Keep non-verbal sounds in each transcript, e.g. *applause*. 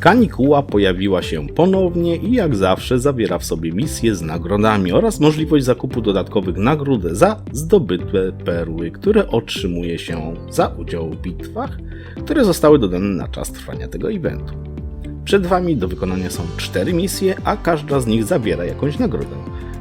Kanikuła pojawiła się ponownie i jak zawsze zawiera w sobie misje z nagrodami oraz możliwość zakupu dodatkowych nagród za zdobyte perły, które otrzymuje się za udział w bitwach, które zostały dodane na czas trwania tego eventu. Przed Wami do wykonania są cztery misje, a każda z nich zawiera jakąś nagrodę.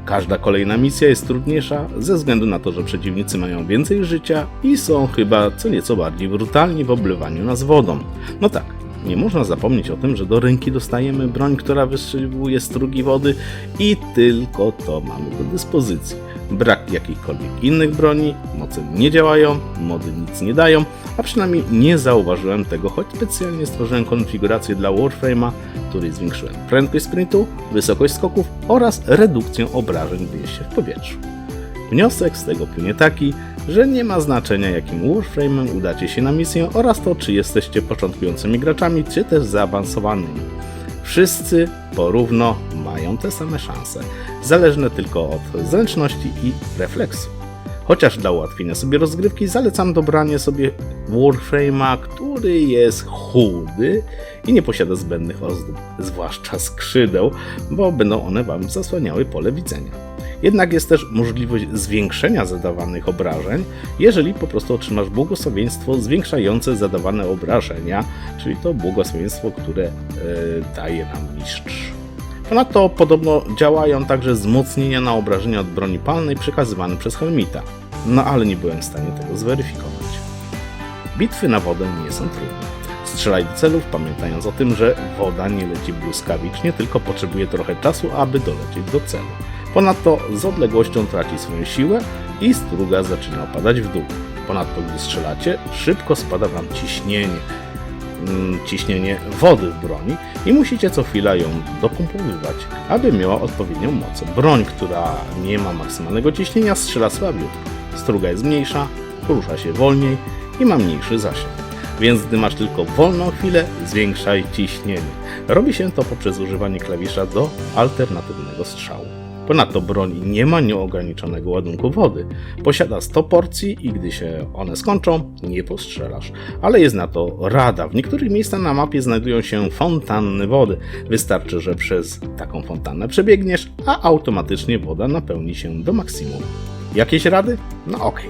Każda kolejna misja jest trudniejsza ze względu na to, że przeciwnicy mają więcej życia i są chyba co nieco bardziej brutalni w oblewaniu nas wodą. No tak, nie można zapomnieć o tym, że do ręki dostajemy broń, która wystrzeliwuje strugi wody i tylko to mamy do dyspozycji. Brak jakichkolwiek innych broni, moce nie działają, mody nic nie dają, a przynajmniej nie zauważyłem tego, choć specjalnie stworzyłem konfigurację dla Warframe'a, której zwiększyłem prędkość sprintu, wysokość skoków oraz redukcję obrażeń gdy jest się w powietrzu. Wniosek z tego płynie taki, że nie ma znaczenia jakim Warframe'em udacie się na misję oraz to czy jesteście początkującymi graczami, czy też zaawansowanymi. Wszyscy porówno mają te same szanse, zależne tylko od zręczności i refleksu. Chociaż dla ułatwienia sobie rozgrywki zalecam dobranie sobie Warframe'a, który jest chudy i nie posiada zbędnych ozdób, zwłaszcza skrzydeł, bo będą one Wam zasłaniały pole widzenia. Jednak jest też możliwość zwiększenia zadawanych obrażeń, jeżeli po prostu otrzymasz błogosławieństwo zwiększające zadawane obrażenia, czyli to błogosławieństwo, które e, daje nam mistrz. Ponadto podobno działają także wzmocnienia na obrażenia od broni palnej przekazywane przez Helmita. No ale nie byłem w stanie tego zweryfikować. Bitwy na wodę nie są trudne. Strzelaj do celów, pamiętając o tym, że woda nie leci błyskawicznie, tylko potrzebuje trochę czasu, aby dolecieć do celu. Ponadto z odległością traci swoją siłę i struga zaczyna opadać w dół. Ponadto gdy strzelacie, szybko spada wam ciśnienie, mm, ciśnienie wody w broni i musicie co chwila ją dopompowywać, aby miała odpowiednią moc. Broń, która nie ma maksymalnego ciśnienia, strzela słabiutko. Struga jest mniejsza, porusza się wolniej i ma mniejszy zasięg. Więc gdy masz tylko wolną chwilę, zwiększaj ciśnienie. Robi się to poprzez używanie klawisza do alternatywnego strzału. Ponadto broń nie ma nieograniczonego ładunku wody. Posiada 100 porcji i gdy się one skończą, nie postrzelasz. Ale jest na to rada. W niektórych miejscach na mapie znajdują się fontanny wody. Wystarczy, że przez taką fontannę przebiegniesz, a automatycznie woda napełni się do maksimum. Jakieś rady? No okej.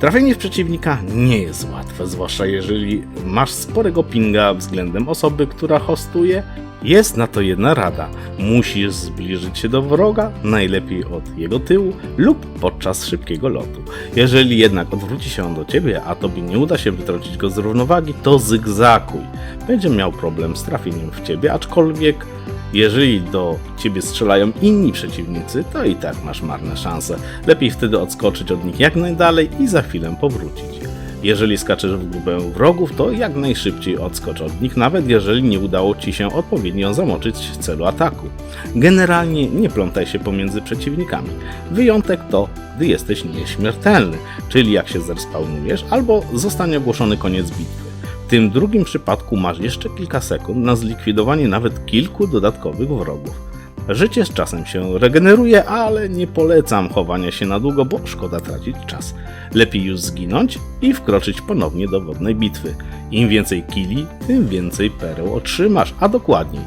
Trafienie w przeciwnika nie jest łatwe, zwłaszcza jeżeli masz sporego pinga względem osoby, która hostuje. Jest na to jedna rada. Musisz zbliżyć się do wroga, najlepiej od jego tyłu lub podczas szybkiego lotu. Jeżeli jednak odwróci się on do ciebie, a tobie nie uda się wytrącić go z równowagi, to zygzakuj. Będzie miał problem z trafieniem w ciebie, aczkolwiek jeżeli do ciebie strzelają inni przeciwnicy, to i tak masz marne szanse. Lepiej wtedy odskoczyć od nich jak najdalej i za chwilę powrócić. Jeżeli skaczesz w grupę wrogów, to jak najszybciej odskocz od nich, nawet jeżeli nie udało ci się odpowiednio zamoczyć w celu ataku. Generalnie nie plątaj się pomiędzy przeciwnikami. Wyjątek to, gdy jesteś nieśmiertelny, czyli jak się zerspawnujesz albo zostanie ogłoszony koniec bitwy. W tym drugim przypadku masz jeszcze kilka sekund na zlikwidowanie nawet kilku dodatkowych wrogów. Życie z czasem się regeneruje, ale nie polecam chowania się na długo, bo szkoda tracić czas. Lepiej już zginąć i wkroczyć ponownie do wodnej bitwy. Im więcej kili, tym więcej pereł otrzymasz, a dokładniej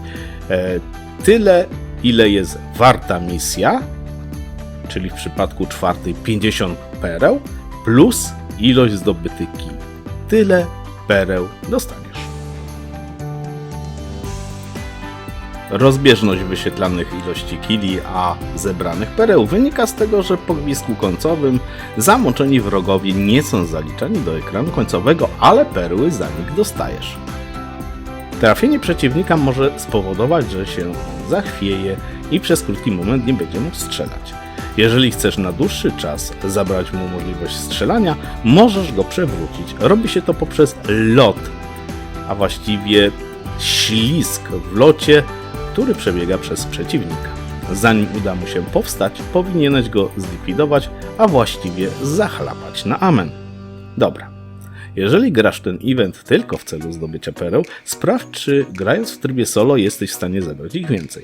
e, tyle, ile jest warta misja, czyli w przypadku czwartej 50 pereł, plus ilość zdobytych kili. Tyle pereł dostaniesz. Rozbieżność wyświetlanych ilości kili a zebranych pereł wynika z tego, że po gwizdku końcowym zamoczeni wrogowie nie są zaliczani do ekranu końcowego, ale perły za nich dostajesz. Trafienie przeciwnika może spowodować, że się zachwieje i przez krótki moment nie będzie mógł strzelać. Jeżeli chcesz na dłuższy czas zabrać mu możliwość strzelania, możesz go przewrócić. Robi się to poprzez lot, a właściwie ślisk w locie, który przebiega przez przeciwnika. Zanim uda mu się powstać, powinieneś go zlikwidować, a właściwie zachlapać na amen. Dobra. Jeżeli grasz ten event tylko w celu zdobycia pereł, sprawdź, czy grając w trybie solo jesteś w stanie zebrać ich więcej.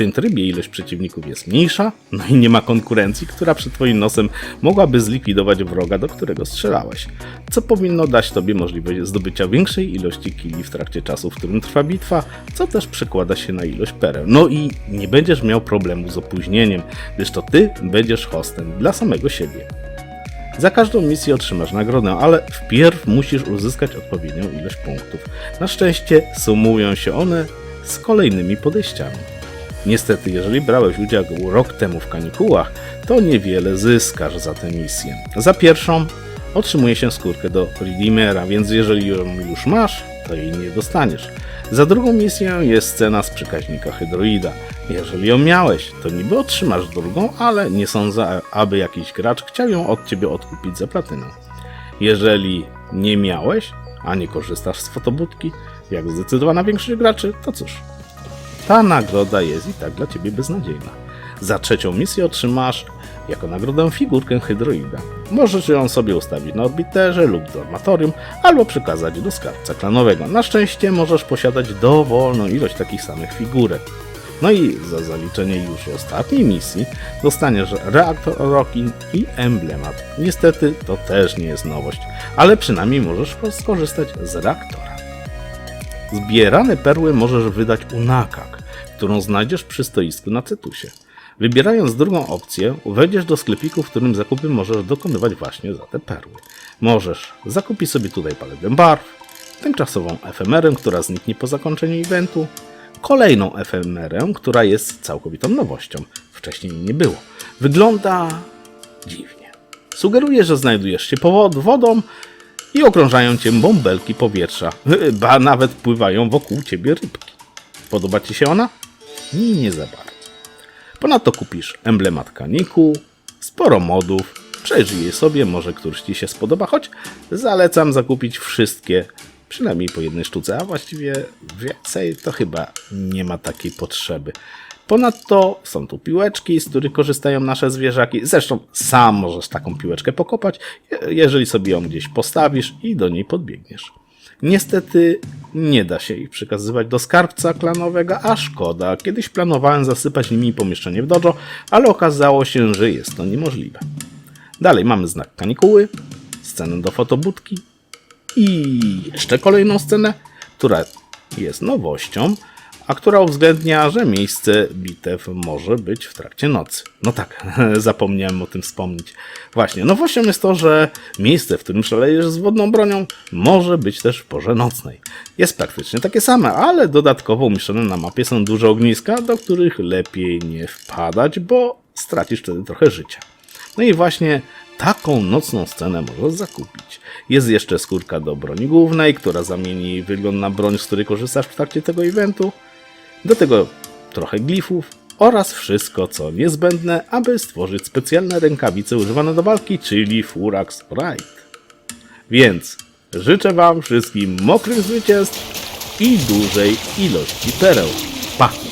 Tym trybie ilość przeciwników jest mniejsza, no i nie ma konkurencji, która przed twoim nosem mogłaby zlikwidować wroga, do którego strzelałeś, co powinno dać tobie możliwość zdobycia większej ilości killi w trakcie czasu, w którym trwa bitwa, co też przekłada się na ilość pereł. No i nie będziesz miał problemu z opóźnieniem, gdyż to ty będziesz hostem dla samego siebie. Za każdą misję otrzymasz nagrodę, ale wpierw musisz uzyskać odpowiednią ilość punktów. Na szczęście sumują się one z kolejnymi podejściami. Niestety, jeżeli brałeś udział rok temu w kanikułach, to niewiele zyskasz za tę misję. Za pierwszą otrzymuje się skórkę do Redeemera, więc jeżeli ją już masz, to jej nie dostaniesz. Za drugą misję jest scena z przekaźnika Hydroida. Jeżeli ją miałeś, to niby otrzymasz drugą, ale nie sądzę, aby jakiś gracz chciał ją od ciebie odkupić za platynę. Jeżeli nie miałeś, a nie korzystasz z fotobudki, jak zdecydowana większość graczy, to cóż, ta nagroda jest i tak dla ciebie beznadziejna. Za trzecią misję otrzymasz jako nagrodę figurkę Hydroida. Możesz ją sobie ustawić na orbiterze lub dormatorium, albo przekazać do skarbca klanowego. Na szczęście możesz posiadać dowolną ilość takich samych figurek. No i za zaliczenie już ostatniej misji dostaniesz reaktor Rockin i emblemat. Niestety to też nie jest nowość, ale przynajmniej możesz skorzystać z reaktora. Zbierane perły możesz wydać u Nakak, którą znajdziesz przy stoisku na Cetusie. Wybierając drugą opcję, wejdziesz do sklepiku, w którym zakupy możesz dokonywać właśnie za te perły. Możesz zakupić sobie tutaj paletę barw, tymczasową efemerę, która zniknie po zakończeniu eventu, kolejną efemerę, która jest całkowitą nowością. Wcześniej nie było. Wygląda dziwnie. Sugeruje, że znajdujesz się pod wodą i okrążają cię bąbelki powietrza, *laughs* ba nawet pływają wokół ciebie rybki. Podoba ci się ona? Nie, za bardzo. Ponadto kupisz emblemat kaniku, sporo modów, przejrzyj je sobie, może któryś ci się spodoba, choć zalecam zakupić wszystkie, przynajmniej po jednej sztuce, a właściwie więcej to chyba nie ma takiej potrzeby. Ponadto są tu piłeczki, z których korzystają nasze zwierzaki. Zresztą sam możesz taką piłeczkę pokopać, je- jeżeli sobie ją gdzieś postawisz i do niej podbiegniesz. Niestety nie da się ich przekazywać do skarbca klanowego, a szkoda. Kiedyś planowałem zasypać nimi pomieszczenie w dojo, ale okazało się, że jest to niemożliwe. Dalej mamy znak kanikuły, scenę do fotobudki i jeszcze kolejną scenę, która jest nowością, a która uwzględnia, że miejsce bitew może być w trakcie nocy. No tak, *laughs* zapomniałem o tym wspomnieć. Właśnie, nowością jest to, że miejsce, w którym szalejesz z wodną bronią, może być też w porze nocnej. Jest praktycznie takie same, ale dodatkowo umieszczone na mapie są duże ogniska, do których lepiej nie wpadać, bo stracisz wtedy trochę życia. No i właśnie taką nocną scenę możesz zakupić. Jest jeszcze skórka do broni głównej, która zamieni wygląd na broń, z której korzystasz w trakcie tego eventu. Do tego trochę glifów oraz wszystko, co niezbędne, aby stworzyć specjalne rękawice używane do walki, czyli Furax Ride. Więc życzę Wam wszystkim mokrych zwycięstw i dużej ilości pereł. Pa!